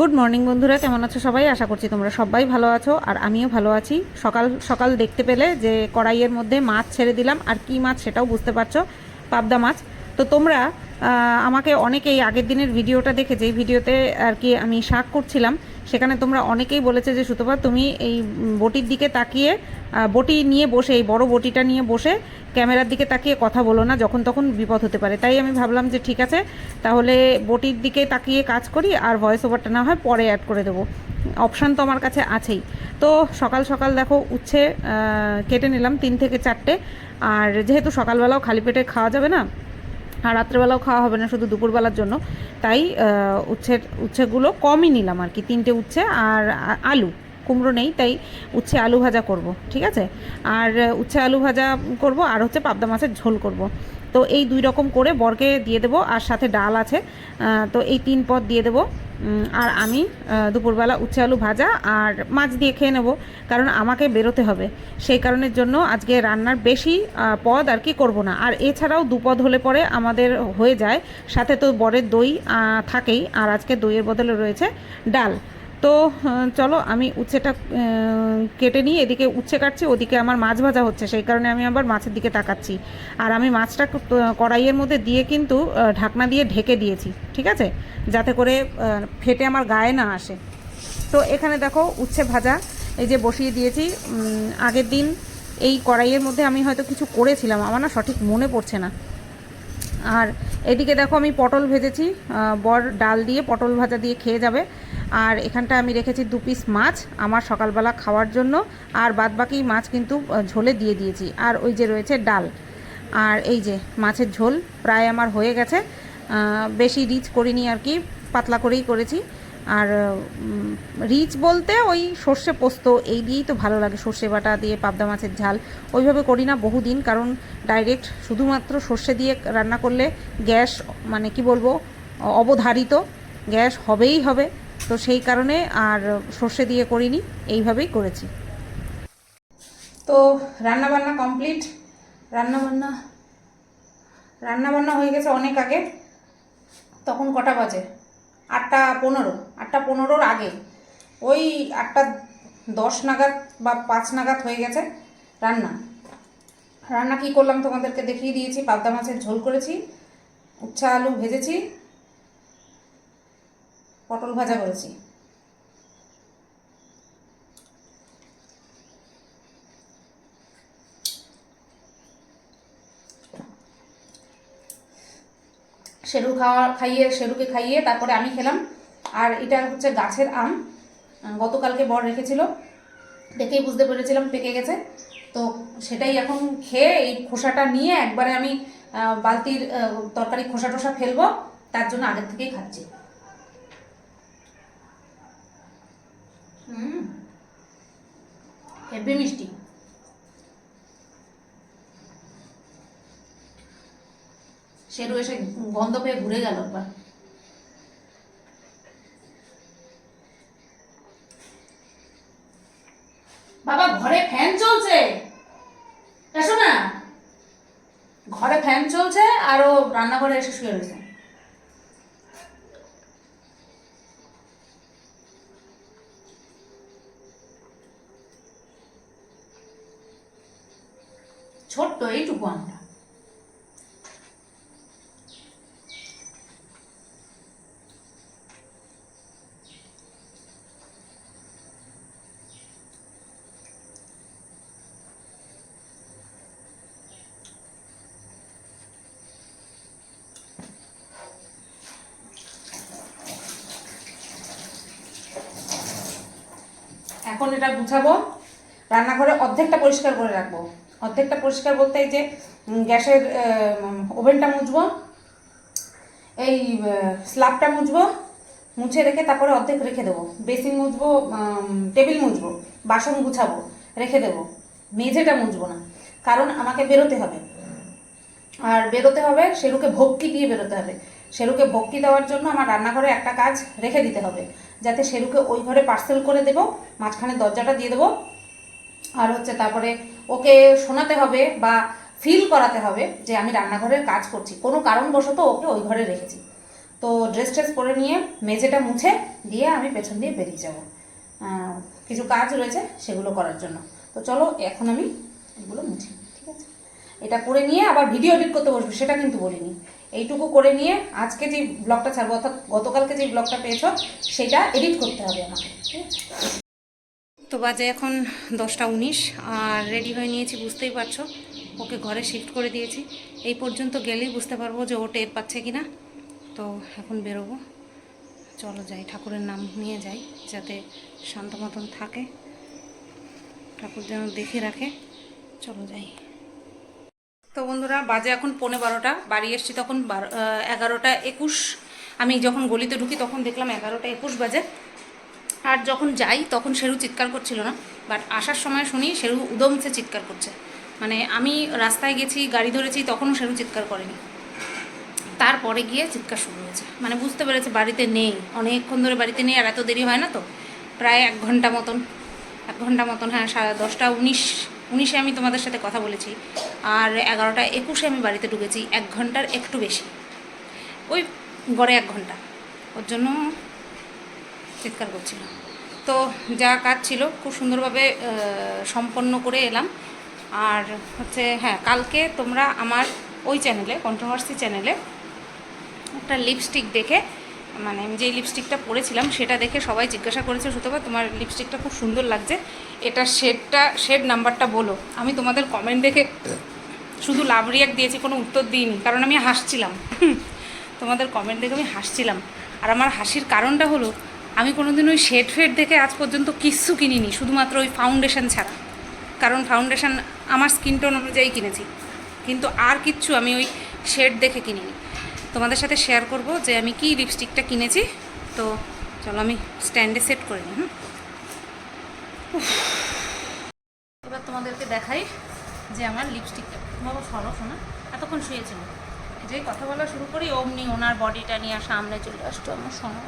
Good morning বন্ধুরা। কেমন আছো সবাই? আশা করছি তোমরা সবাই ভালো আছো, আর আমিও ভালো আছি। সকাল সকাল দেখতে পেলে যে কড়াইয়ের মধ্যে মাছ ছেড়ে দিলাম, আর কি মাছ সেটাও বুঝতে পারছ, পাবদা মাছ। তো তোমরা আমাকে অনেকেই আগের দিনের ভিডিওটা দেখে, যেই ভিডিওতে আর কি আমি শাক করছিলাম সেখানে তোমরা অনেকেই বলেছে যে, সুতপা, তুমি এই বটির দিকে তাকিয়ে বটি নিয়ে বসে, এই বড় বটিটা নিয়ে বসে ক্যামেরার দিকে তাকিয়ে কথা বলো না, যখন তখন বিপদ হতে পারে। তাই আমি ভাবলাম যে, ঠিক আছে, তাহলে বটির দিকে তাকিয়ে কাজ করি, আর ভয়েস ওভারটা না হয় পরে অ্যাড করে দেবো। অপশান তো আমার কাছে আছেই। তো সকাল সকাল দেখো উচ্ছে কেটে নিলাম তিন থেকে চারটে। আর যেহেতু সকালবেলাও খালি পেটে খাওয়া যাবে না আর রাত্রেবেলাও খাওয়া হবে না শুধু দুপুরবেলার জন্য। তাই উচ্ছে উচ্ছের, উচ্ছেগুলো কমই নিলাম আর কি, তিনটে উচ্ছে আর আলু। কুমড়ো নেই, তাই উচ্ছে আলু ভাজা করব, ঠিক আছে? আর উচ্ছে আলু ভাজা করব, আর হচ্ছে পাবদা মাছের ঝোল করব। তো এই দুই রকম করে বরকে দিয়ে দেবো, আর সাথে ডাল আছে তো এই তিন পদ দিয়ে দেবো। আর আমি দুপুরবেলা উচ্ছে আলু ভাজা আর মাছ দিয়ে খেয়ে নেব, কারণ আমাকে বেরোতে হবে। সেই কারণের জন্য আজকে রান্নার বেশি পদ আর কি করব না। আর এছাড়াও দুপদ হলে পরে আমাদের হয়ে যায়, সাথে তো বরের দই থাকেই, আর আজকে দইয়ের বদলে রয়েছে ডাল। তো চলো আমি উচ্ছেটা কেটে নিয়ে এদিকে উচ্ছে কাটছি, ওদিকে আমার মাছ ভাজা হচ্ছে। সেই কারণে আমি আবার মাছের দিকে তাকাচ্ছি। আর আমি মাছটা কড়াইয়ের মধ্যে দিয়ে কিন্তু ঢাকনা দিয়ে ঢেকে দিয়েছি, ঠিক আছে? যাতে করে ফেটে আমার গায়ে না আসে। তো, এখানে দেখো উচ্ছে ভাজা। এই যে বসিয়ে দিয়েছি আগের দিন এই কড়াইয়ের মধ্যে আমি হয়তো কিছু করেছিলাম। আমার না সঠিক মনে পড়ছে না। আর এদিকে দেখো আমি পটল ভেজেছি। বর ডাল দিয়ে পটল ভাজা দিয়ে খেয়ে যাবে। আর এখানটা আমি রেখেছি দু পিস মাছ আমার সকালবেলা খাওয়ার জন্য। আর বাদবাকি মাছ কিন্তু ঝোলে দিয়ে দিয়েছি। আর ওই যে রয়েছে ডাল। আর এই যে মাছের ঝোল প্রায় আমার হয়ে গেছে। বেশি রিচ করিনি আর কি, পাতলা করেই করেছি। আর রিচ বলতে ওই সর্ষে পোস্ত, এই দিয়েই তো ভালো লাগে সর্ষে বাটা দিয়ে পাবদা মাছের ঝাল। ওইভাবে করি না বহুদিন, কারণ ডাইরেক্ট শুধুমাত্র সর্ষে দিয়ে রান্না করলে গ্যাস মানে কি বলব অবধারিত। গ্যাস হবেই হবে। তো সেই কারণে আর সর্ষে দিয়ে করিনি, এইভাবেই করেছি। তো রান্না বান্না কমপ্লিট। রান্না বান্না রান্না বান্না হয়ে গেছে অনেক আগে, তখন কটা বাজে? আটটা পনেরো, আটটা পনেরোর আগে। ওই আটটা দশ নাগাদ বা পাঁচ নাগাদ হয়ে গেছে রান্না। রান্না কি করলাম তোমাদেরকে দেখিয়ে দিয়েছি, পাবদা মাছের ঝোল করেছি, উচ্ছা আলু ভেজেছি পটল ভাজা করেছি। শেরু খাওয়া খাইয়ে শেরুকে খাইয়ে তারপরে আমি খেলাম। আর এটা হচ্ছে গাছের আম। গতকালকে বর রেখেছিল। দেখেই বুঝতে পেরেছিলাম, পেকে গেছে। তো সেটাই এখন খেয়ে এই খোসাটা নিয়ে একবারে আমি বালতির তরকারি খোসা টোসা ফেলব। তার জন্য আগের থেকেই খাচ্ছি। হুম। হেভি মিষ্টি। শেরু এসে গন্ধ পেয়ে ঘুরে গেল একবার। বাবা, ঘরে ফ্যান চলছে। এসো না। ঘরে ফ্যান চলছে আর ও রান্নাঘরে এসে শুয়ে রয়েছে। ছোট্ট এইটুকু আমরা এখন এটা গুছাবো রান্নাঘরে অর্ধেকটা পরিষ্কার করে রাখব। অর্ধেকটা পরিষ্কার বলতে এই যে গ্যাসের ওভেনটা মুছবো, এই স্ল্যাবটা মুছবো, মুছে রেখে তারপরে অর্ধেক রেখে দেবো। বেসিন মুছবো টেবিল মুছবো, বাসন গুছাবো, রেখে দেবো। মেঝেটা মুছবো না, কারণ আমাকে বেরোতে হবে। আর বেরোতে হবে শেরুকে ভক্তি দিয়ে বেরোতে হবে। শেরুকে ভক্তি দেওয়ার জন্য আমার রান্নাঘরে একটা কাজ রেখে দিতে হবে, যাতে শেরুকে ওই ঘরে পার্সেল করে দেবো, মাঝখানে দরজাটা দিয়ে দেবো আর হচ্ছে তারপরে ওকে শোনাতে হবে বা ফিল করাতে হবে যে আমি রান্নাঘরের কাজ করছি। কোনো কারণবশত ওকে ওই ঘরে রেখেছি। তো ড্রেস ট্রেস পরে নিয়ে মেঝেটা মুছে দিয়ে আমি পেছন দিয়ে বেরিয়ে যাব। কিছু কাজ রয়েছে সেগুলো করার জন্য। তো চলো এখন আমি এগুলো মুছি, ঠিক আছে? এটা করে নিয়ে আবার ভিডিও এডিট করতে বসবো, সেটা কিন্তু বলিনি। এইটুকু করে নিয়ে আজকে যে ব্লগটা ছাড়বো, অর্থাৎ গতকালকে যে ব্লগটা পেয়েছ, সেটা এডিট করতে হবে আমাকে, ঠিক আছে? তো বাজে এখন দশটা উনিশ, আর রেডি হয়ে নিয়েছি, বুঝতেই পারছ। ওকে ঘরে শিফট করে দিয়েছি। এই পর্যন্ত গেলেই বুঝতে পারব যে ও টের পাচ্ছে কি না তো এখন বেরোবো। চলো যাই, ঠাকুরের নাম নিয়ে যাই, যাতে শান্ত মতন থাকে। ঠাকুর যেন দেখে রাখে। চলো যাই। তো বন্ধুরা, বাজে এখন পৌনে বারোটা। বাড়ি এসছি তখন বারো এগারোটা একুশ। আমি যখন গলিতে ঢুকি তখন দেখলাম এগারোটা একুশ বাজে। আর যখন যাই, তখন শেরু চিৎকার করছিল না। বাট আসার সময় শুনি শেরু উদমসে চিৎকার করছে। মানে আমি রাস্তায় গেছি, গাড়ি ধরেছি, তখনও শেরু চিৎকার করেনি। তারপরে গিয়ে চিৎকার শুরু হয়েছে। মানে বুঝতে পেরেছে বাড়িতে নেই। অনেকক্ষণ ধরে বাড়িতে নেই আর এত দেরি হয় না তো? প্রায় এক ঘণ্টা মতন। এক ঘণ্টা মতন হ্যাঁ সাড়ে দশটা উনিশ, উনিশে আমি তোমাদের সাথে কথা বলেছি। আর এগারোটা একুশে আমি বাড়িতে ঢুকেছি। এক ঘণ্টার একটু বেশি। ওই গড়ে এক ঘণ্টা। ওর জন্য চিৎকার করছিল। তো যা কাজ ছিল, খুব সুন্দরভাবে সম্পন্ন করে এলাম। আর হচ্ছে হ্যাঁ কালকে তোমরা আমার ওই চ্যানেলে কন্ট্রোভার্সি চ্যানেলে একটা লিপস্টিক দেখে মানে আমি যেই লিপস্টিকটা পরেছিলাম, সেটা দেখে সবাই জিজ্ঞাসা করেছে সুতবা তোমার লিপস্টিকটা খুব সুন্দর লাগছে। এটা শেডটা, শেড নাম্বারটা বলো। আমি তোমাদের কমেন্ট দেখে শুধু লাভ রিয়াক্ট দিয়েছি, কোনো উত্তর দিইনি, কারণ আমি হাসছিলাম। তোমাদের কমেন্ট দেখে আমি হাসছিলাম। আর আমার হাসির কারণটা হলো আমি কোনোদিন ওই শেড ফেড দেখে আজ পর্যন্ত কিচ্ছু কিনিনি, শুধুমাত্র ওই ফাউন্ডেশন ছাড়া। কারণ ফাউন্ডেশন আমার স্কিন টোন অনুযায়ী কিনেছি। কিন্তু আর কিচ্ছু আমি ওই শেড দেখে কিনিনি। তোমাদের সাথে শেয়ার করব যে আমি কি লিপস্টিকটা কিনেছি। তো চলো আমি স্ট্যান্ডে সেট করে নিই উফ। এবার তোমাদেরকে দেখাই যে আমার লিপস্টিকটা বাবা সরো, শোনা। এতক্ষণ শুয়েছিল। যেই কথা বলা শুরু করি, অমনি ওনার বডিটা নিয়ে সামনে চলে আসতো আমার, শোনো।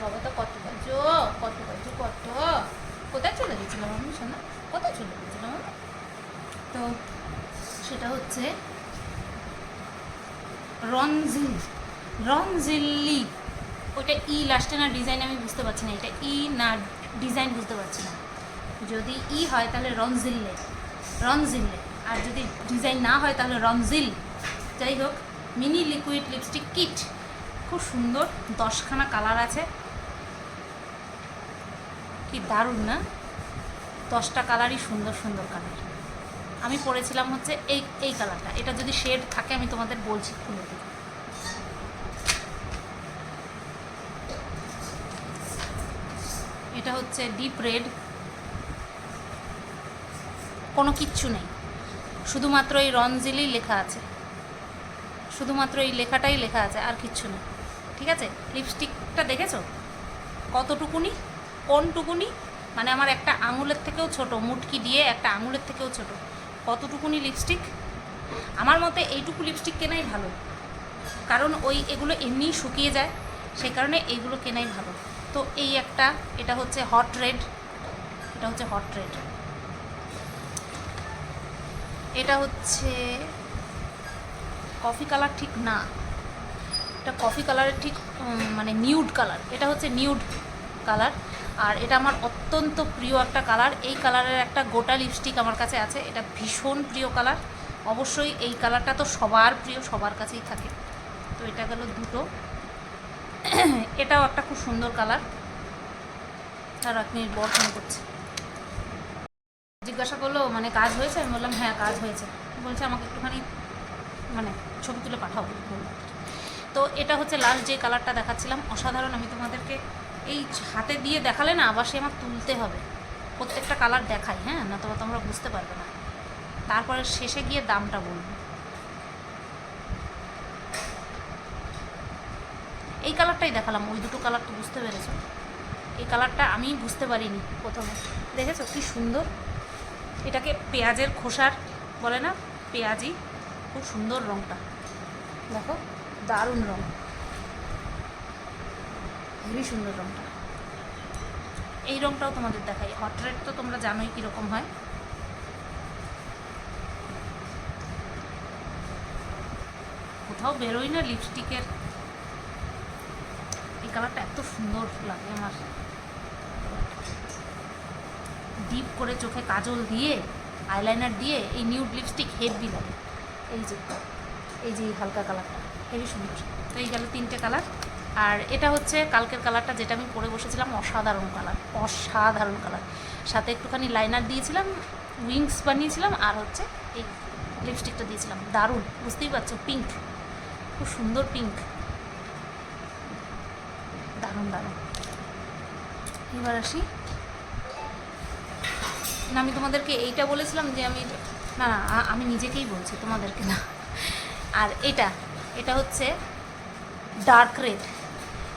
বাবা তো কত বাজো কত বাজো কত। কোথায় চলে গেছিলাম আমি শোনা। কোথায় চলে গেছিলাম? তো সেটা হচ্ছে রনজিল রনজিল্লি ওইটা ই লাস্টে না ডিজাইন আমি বুঝতে পারছি না। এটা ই না ডিজাইন বুঝতে পারছি না। যদি ই হয় তাহলে রনজিল্লে রনজিল্লে আর যদি ডিজাইন না হয় তাহলে রনজিল যাই হোক মিনি লিকুইড লিপস্টিক কিট খুব সুন্দর, দশখানা কালার আছে। কি দারুণ, না? দশটা কালারই সুন্দর সুন্দর কালার। আমি পরেছিলাম হচ্ছে এই এই কালারটা। এটা যদি শেড থাকে, আমি তোমাদের বলছি খুলে দিই এটা হচ্ছে ডিপ রেড। কোনো কিচ্ছু নেই। শুধুমাত্র এই রনজিলই লেখা আছে। শুধুমাত্র এই লেখাটাই লেখা আছে, আর কিচ্ছু না। ঠিক আছে? লিপস্টিকটা দেখেছ? কতটুকুনি? কোনটুকুনি? মানে আমার একটা আঙুলের থেকেও ছোট, মুটকি দিয়ে একটা আঙুলের থেকেও ছোট। কতটুকুনি লিপস্টিক? আমার মতে এইটুকু লিপস্টিক কেনাই ভালো। কারণ ওই এগুলো এমনিই শুকিয়ে যায়, সেই কারণে এইগুলো কেনাই ভালো। তো এই একটা, এটা হচ্ছে হট রেড। এটা হচ্ছে হট রেড। এটা হচ্ছে কফি কালার ঠিক না। এটা কফি কালারের ঠিক মানে নিউড কালার এটা হচ্ছে নিউড কালার আর এটা আমার অত্যন্ত প্রিয় একটা কালার এই কালারের একটা গোটা লিপস্টিক আমার কাছে আছে। এটা ভীষণ প্রিয় কালার অবশ্যই এই কালারটা তো সবার প্রিয়, সবার কাছেই থাকে। তো এটা গেল দুটো। এটাও একটা খুব সুন্দর কালার আর আপনি বর ফোন করছে। জিজ্ঞাসা করল মানে কাজ হয়েছে? আমি বললাম হ্যাঁ কাজ হয়েছে। বলছে, আমাকে একটুখানি মানে ছবি তুলে পাঠাও। তো এটা হচ্ছে লাস্ট যে কালারটা দেখাচ্ছিলাম, অসাধারণ। আমি তোমাদেরকে এই হাতে দিয়ে দেখালে না আবার সে আমার তুলতে হবে। প্রত্যেকটা কালার দেখাই হ্যাঁ? না তো তোমরা বুঝতে পারবে না। তারপরে শেষে গিয়ে দামটা বলব। এই কালারটাই দেখালাম, ওই দুটো কালার তো বুঝতে পেরেছ? এই কালারটা আমি বুঝতে পারিনি প্রথমে। দেখেছ কি সুন্দর? এটাকে পেঁয়াজের খোসার বলে না? পেঁয়াজি। খুব সুন্দর রঙটা দেখো, দারুণ রঙ খুবই সুন্দর রঙটা এই রঙটাও তোমাদের দেখাই। হট রেড তো তোমরা জানোই কীরকম হয়। কোথাও বেরোই না লিপস্টিকের এই কালারটা এত সুন্দর লাগে আমার। ডিপ করে চোখে কাজল দিয়ে আইলাইনার দিয়ে এই নিউড লিপস্টিক হেভি লাগে। এই যে। এই যে হালকা কালারটা হেভি সুন্দর। তো এই গেল তিনটে কালার আর এটা হচ্ছে কালকের কালারটা যেটা আমি পরে বসেছিলাম, অসাধারণ কালার অসাধারণ কালার সাথে একটুখানি লাইনার দিয়েছিলাম উইংস বানিয়েছিলাম, আর হচ্ছে এই লিপস্টিকটা দিয়েছিলাম। দারুণ, বুঝতেই পারছ পিঙ্ক খুব সুন্দর পিঙ্ক দারুণ দারুণ। এবার আসি। না, আমি তোমাদেরকে এইটা বলেছিলাম যে আমি, না না আমি নিজেকেই বলছি, তোমাদেরকে না। আর এটা এটা হচ্ছে ডার্ক রেড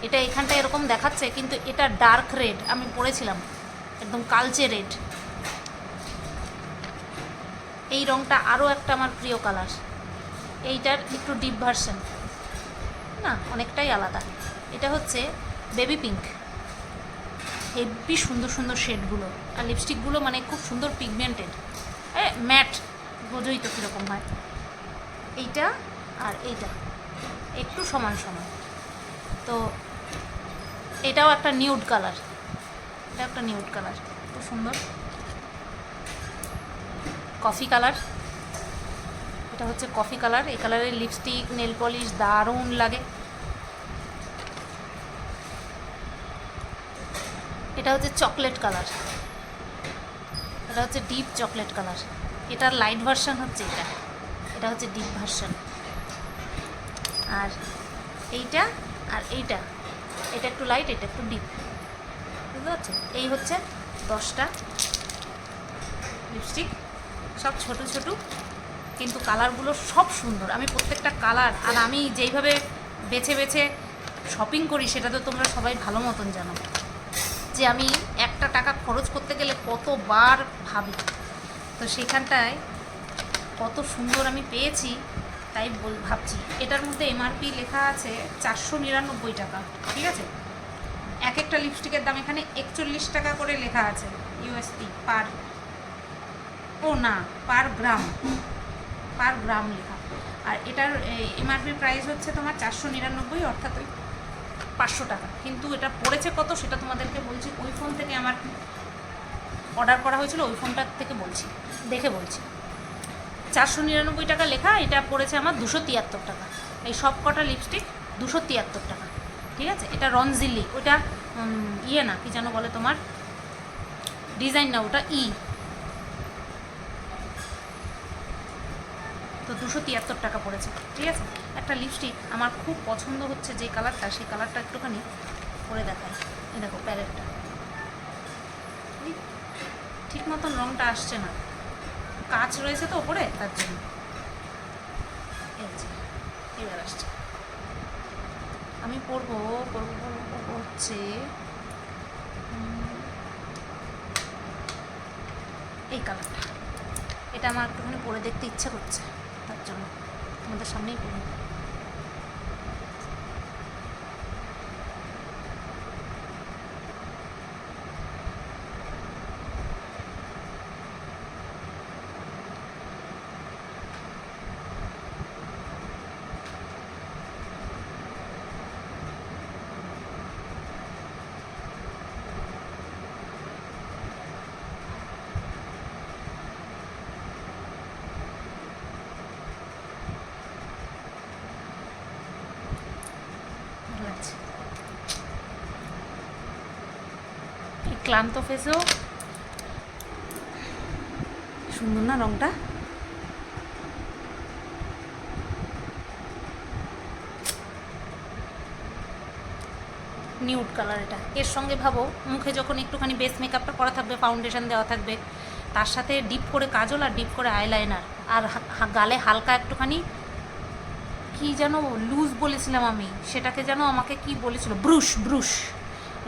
এটা এখানটা এরকম দেখাচ্ছে, কিন্তু এটা ডার্ক রেড আমি পড়েছিলাম, একদম কালচে রেড এই রঙটা আরও একটা আমার প্রিয় কালার এইটার একটু ডিপ ভার্সন না, অনেকটাই আলাদা। এটা হচ্ছে বেবি পিঙ্ক হেভি সুন্দর সুন্দর শেডগুলো। আর লিপস্টিকগুলো মানে খুব সুন্দর পিগমেন্টেড ম্যাট বোঝোই তো কীরকম হয়। এইটা আর এইটা। একটু সমান সমান। তো এটাও একটা নিউড কালার এটা একটা নিউড কালার খুব সুন্দর। কফি কালার এটা হচ্ছে কফি কালার এই কালারের লিপস্টিক নেল পলিশ দারুণ লাগে। এটা হচ্ছে চকলেট কালার এটা হচ্ছে ডিপ চকলেট কালার এটার লাইট ভার্সন হচ্ছে এটা। এটা হচ্ছে ডিপ ভার্সন আর এইটা আর এইটা, এটা একটু লাইট এটা একটু ডিপ বুঝতে পারছ? এই হচ্ছে দশটা লিপস্টিক সব ছোট ছোট, কিন্তু কালারগুলো সব সুন্দর। আমি প্রত্যেকটা কালার আর আমি যেইভাবে বেছে বেছে শপিং করি, সেটা তো তোমরা সবাই ভালো মতন জানো। যে আমি একটা টাকা খরচ করতে গেলে কতবার ভাবি। তো সেখানটায় কত সুন্দর আমি পেয়েছি, তাই বল, ভাবছি। এটার মধ্যে এমআরপি লেখা আছে চারশো নিরানব্বই টাকা, ঠিক আছে? এক একটা লিপস্টিকের দাম এখানে একচল্লিশ টাকা করে লেখা আছে ইউএসপি পার ও না পার গ্রাম পার গ্রাম লেখা। আর এটার এমআরপি প্রাইস হচ্ছে তোমার চারশো নিরানব্বই, অর্থাৎ ওই পাঁচশো টাকা। কিন্তু এটা পড়েছে কত সেটা তোমাদেরকে বলছি, ওই ফোন থেকে আমার অর্ডার করা হয়েছিল, ওই ফোনটার থেকে বলছি, দেখে বলছি। চারশো নিরানব্বই টাকা লেখা, এটা পড়েছে আমার দুশো তিয়াত্তর টাকা। এই সব কটা লিপস্টিক দুশো তিয়াত্তর টাকা, ঠিক আছে? এটা রনজিলি ওটা ইয়ে না, কি যেন বলে তোমার? ডিজাইন না, ওটা ই। তো দুশো তিয়াত্তর টাকা পড়েছে, ঠিক আছে? একটা লিপস্টিক আমার খুব পছন্দ হচ্ছে যে কালারটা সেই কালারটা একটুখানি করে দেখাই। এই দেখো প্যারেটটা। ঠিক মতন রঙটা আসছে না। কাঁচ রয়েছে তো ওপরে, তার জন্য। এবার আসছে। আমি পড়ব পড়ব পড়ছে হচ্ছে এই কালারটা। এটা আমার একটুখানি পরে দেখতে ইচ্ছা করছে, তার জন্য। তোমাদের সামনেই পড়ি ভালো লাগছে এই ক্লান্ত ফেসেও। সুন্দর না রংটা? নিউড কালার এটা। এর সঙ্গে ভাবো, মুখে যখন একটুখানি বেস মেকআপটা করা থাকবে ফাউন্ডেশন দেওয়া থাকবে, তার সাথে ডিপ করে কাজল আর ডিপ করে আইলাইনার আর গালে হালকা একটুখানি কি যেন লুজ বলেছিলাম আমি, সেটাকে যেন আমাকে কি বলেছিল? Brush brush.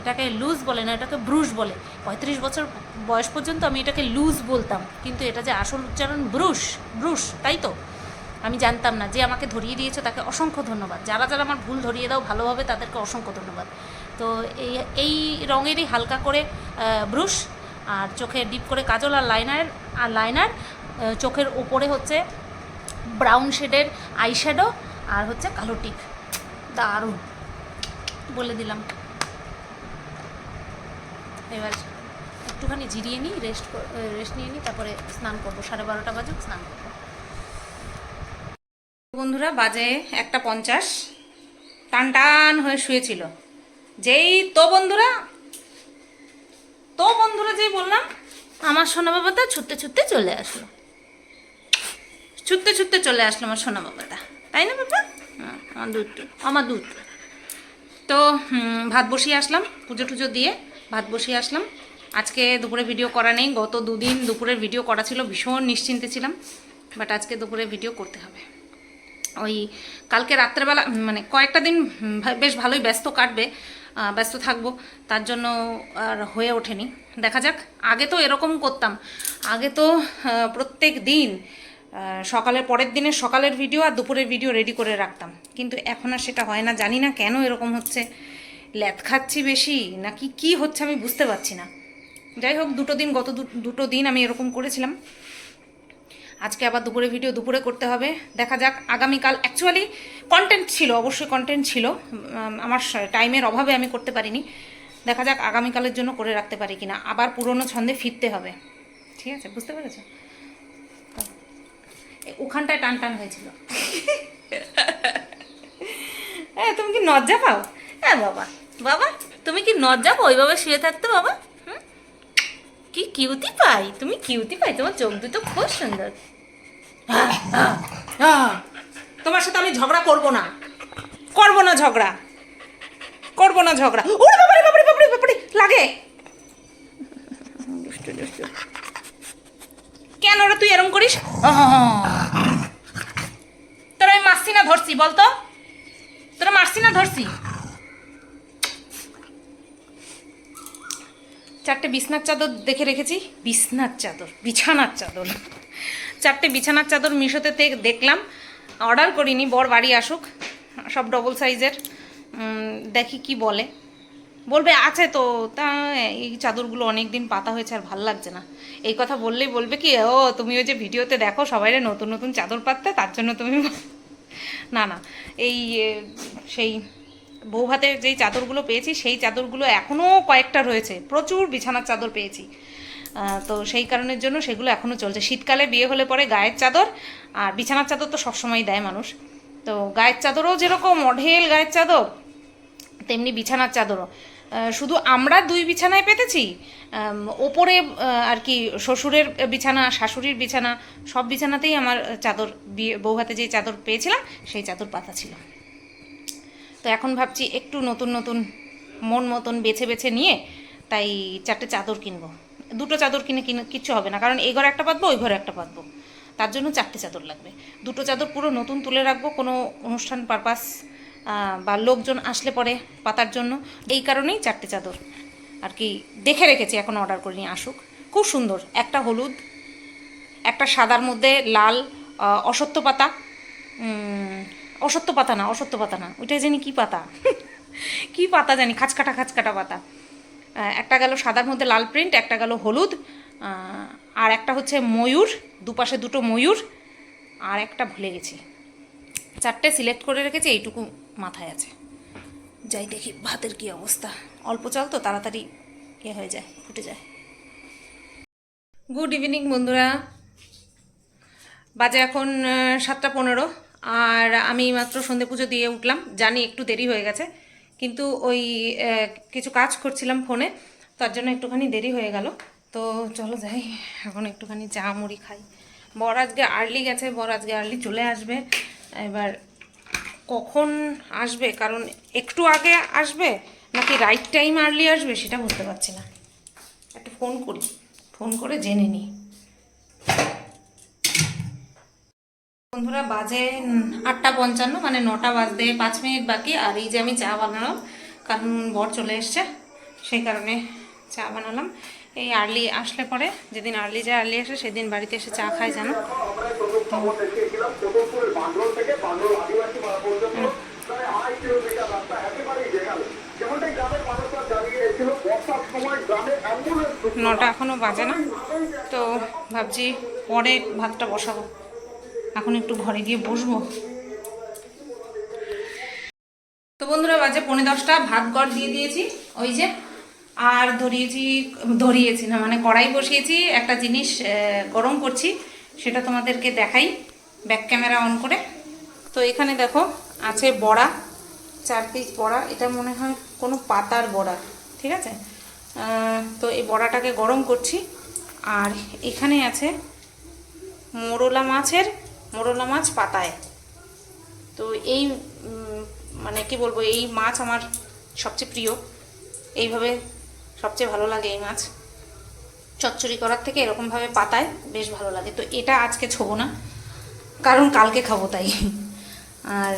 এটাকে লুজ বলে না, এটাকে ব্রুশ বলে। পঁয়ত্রিশ বছর বয়স পর্যন্ত আমি এটাকে লুজ বলতাম। কিন্তু এটা যে আসল উচ্চারণ ব্রুশ ব্রুশ তাই তো? আমি জানতাম না যে আমাকে ধরিয়ে দিয়েছে তাকে অসংখ্য ধন্যবাদ। যারা যারা আমার ভুল ধরিয়ে দাও ভালোভাবে তাদেরকে অসংখ্য ধন্যবাদ। তো এই এই রঙেরই হালকা করে ব্রুশ আর চোখে ডিপ করে কাজল আর লাইনার আর লাইনার চোখের ওপরে হচ্ছে ব্রাউন শেডের আইশ্যাডো আর হচ্ছে কালো টিক। দারুণ। বলে দিলাম। এবার একটুখানি জিরিয়ে নিই রেস্ট রেস্ট নিয়ে নিই তারপরে স্নান করব। সাড়ে বারোটা বাজুক স্নান করব। বন্ধুরা বাজে একটা পঞ্চাশ। টান টান হয়ে শুয়েছিল। যেই তো বন্ধুরা তো বন্ধুরা যেই বললাম আমার সোনা বাবাটা ছুটতে ছুটতে চলে আসলো। ছুটতে ছুটতে চলে আসলো আমার সোনা বাবাটা। তাই না বাবা? হ্যাঁ, আমার দুধ। আমার দুধ। তো ভাত বসিয়ে আসলাম পুজো টুজো দিয়ে। ভাত বসিয়ে আসলাম। আজকে দুপুরে ভিডিও করা নেই। গত দুদিন দুপুরের ভিডিও করা ছিল, ভীষণ নিশ্চিন্তে ছিলাম বাট আজকে দুপুরে ভিডিও করতে হবে। ওই কালকে রাত্রেবেলা মানে কয়েকটা দিন বেশ ভালোই ব্যস্ত কাটবে ব্যস্ত থাকব, তার জন্য আর হয়ে ওঠেনি। দেখা যাক, আগে তো এরকম করতাম। আগে তো প্রত্যেক দিন সকালের পরের দিনের সকালের ভিডিও আর দুপুরের ভিডিও রেডি করে রাখতাম। কিন্তু এখন আর সেটা হয় না, জানি না কেন এরকম হচ্ছে। ল্যাদ খাচ্ছি বেশি? নাকি কি হচ্ছে আমি বুঝতে পারছি না। যাই হোক, দুটো দিন, গত দুটো দিন আমি এরকম করেছিলাম। আজকে আবার দুপুরে ভিডিও দুপুরে করতে হবে। দেখা যাক, আগামীকাল অ্যাকচুয়ালি কন্টেন্ট ছিল, অবশ্যই কন্টেন্ট ছিল। আমার টাইমের অভাবে আমি করতে পারিনি। দেখা যাক, আগামীকালের জন্য করে রাখতে পারি কিনা। আবার পুরনো ছন্দে ফিরতে হবে। ঠিক আছে? বুঝতে পেরেছ? ওখানটায় টান টান হয়েছিল। হ্যাঁ তুমি কি নজ্জা পাও? হ্যাঁ বাবা। বাবা তুমি কি নজ্জা পাও ওইভাবে শুয়ে থাকতে বাবা? হুম? কি কিউতি পাই? তুমি কিউতি পাই? তোমার চোখ দুটো খুব সুন্দর। তোমার সাথে আমি ঝগড়া করব না। করব না ঝগড়া। করব না ঝগড়া। ওরে বাবারে বাবারে বাবারে বাবারে লাগে। কেন রে তুই এরম করিস? তোরা আমি মারছি না ধরছি বলতো? তোরা মারছি না ধরছি? চারটে বিছনার চাদর দেখে রেখেছি। বিছনার চাদর, বিছানার চাদর। চারটে বিছানার চাদর মিশোতে দেখলাম। অর্ডার করিনি, বর বাড়ি আসুক। সব ডবল সাইজের দেখি কি বলে। বলবে, আছে তো। তা, এই চাদরগুলো অনেক দিন পাতা হয়েছে আর ভালো লাগছে না। এই কথা বললেই বলবে কি, ও, তুমি ওই যে ভিডিওতে দেখো সবাই নতুন নতুন চাদর পাততে, তার জন্য তুমি না না। এই সেই বউ ভাতের যেই চাদরগুলো পেয়েছি, সেই চাদরগুলো এখনও কয়েকটা রয়েছে। প্রচুর বিছানার চাদর পেয়েছি। তো সেই কারণের জন্য সেগুলো এখনও চলছে। শীতকালে বিয়ে হলে পরে গায়ের চাদর, আর বিছানার চাদর তো সবসময় দেয় মানুষ। তো গায়ের চাদরও যেরকম মডেল গায়ের চাদর, তেমনি বিছানার চাদরও। শুধু আমরা দুই বিছানায় পেতেছি ওপরে আর কি শ্বশুরের বিছানা, শাশুড়ির বিছানা, সব বিছানাতেই আমার চাদর বিয়ে বউ হাতে যে চাদর পেয়েছিলাম, সেই চাদর পাতা ছিল। তো এখন ভাবছি একটু নতুন নতুন মন মতন বেছে বেছে নিয়ে তাই চারটে চাদর কিনবো। দুটো চাদর কিনে কিনে কিচ্ছু হবে না, কারণ এই ঘরে একটা পাতবো ওই ঘরে একটা পাতবো তার জন্য চারটে চাদর লাগবে। দুটো চাদর পুরো নতুন তুলে রাখব কোনো অনুষ্ঠান পারপাস বা লোকজন আসলে পরে পাতার জন্য। এই কারণেই চারটে চাদর আর কি দেখে রেখেছি, এখন অর্ডার করে নিয়ে আসুক। খুব সুন্দর, একটা হলুদ, একটা সাদার মধ্যে লাল অসত্য পাতা অসত্য পাতা না, অসত্য পাতা না। ওইটাই জানি কি পাতা। কি পাতা জানি, খাঁচকাটা খাঁচকাটা পাতা। একটা গেল সাদার মধ্যে লাল প্রিন্ট একটা গেল হলুদ আর একটা হচ্ছে ময়ূর, দুপাশে দুটো ময়ূর, আর একটা ভুলে গেছি। চারটে সিলেক্ট করে রেখেছি, এইটুকু মাথায় আছে। যাই দেখি ভাতের কি অবস্থা। অল্প চাল তো, তাড়াতাড়ি ইয়ে হয়ে যায়, ফুটে যায়। গুড ইভিনিং বন্ধুরা। বাজে এখন সাতটা পনেরো। আর আমি মাত্র সন্ধে পুজো দিয়ে উঠলাম। জানি একটু দেরি হয়ে গেছে, কিন্তু ওই কিছু কাজ করছিলাম ফোনে, তার জন্য একটুখানি দেরি হয়ে গেল। তো চলো যাই, এখন একটুখানি চা মুড়ি খাই। বর আজকে আর্লি গেছে, বর আজকে আর্লি চলে আসবে। এবার কখন আসবে, কারণ একটু আগে আসবে নাকি রাইট টাইম আর্লি আসবে সেটা বুঝতে পারছি না। একটু ফোন করি ফোন করে জেনে নিই। বন্ধুরা বাজে আটটা পঞ্চান্ন মানে নটা বাজতে পাঁচ মিনিট বাকি। আর এই যে আমি চা বানালাম, কারণ বর চলে এসছে, সেই কারণে চা বানালাম। এই আর্লি আসলে পরে, যেদিন আর্লি যায় আর্লি আসে, সেদিন বাড়িতে এসে চা খায়, জানো? নটা এখনও বাজে না, তো ভাবছি পরে ভাতটা বসাবো। এখন একটু ঘরে গিয়ে বসবো। তো বন্ধুরা, বাজে পৌনে দশটা, ভাত গড় দিয়ে দিয়েছি, ওই যে, আর ধরিয়েছি ধরিয়েছি না মানে কড়াই বসিয়েছি, একটা জিনিস গরম করছি, সেটা তোমাদেরকে দেখাই ব্যাক ক্যামেরা অন করে। তো এখানে দেখো, আছে বড়া, চার পিস বড়া, এটা মনে হয় কোনো পাতার বড়া, ঠিক আছে? তো এই বড়াটাকে গরম করছি, আর এখানে আছে মোরলা মাছের মোরলা মাছ পাতায়। তো এই মানে কি বলব, এই মাছ আমার সবচেয়ে প্রিয়। এইভাবে সবচেয়ে ভালো লাগে এই মাছ। চচ্চড়ি করার থেকে এরকমভাবে পাতায় বেশ ভালো লাগে। তো এটা আজকে ছোবো না, কারণ কালকে খাব তাই। আর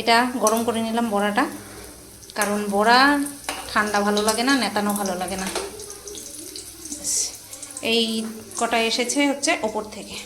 এটা গরম করে নিলাম বড়াটা, কারণ বড়া ঠান্ডা ভালো লাগে না, নেতানো ভালো লাগে না। এই কটা এসেছে হচ্ছে ওপর থেকে।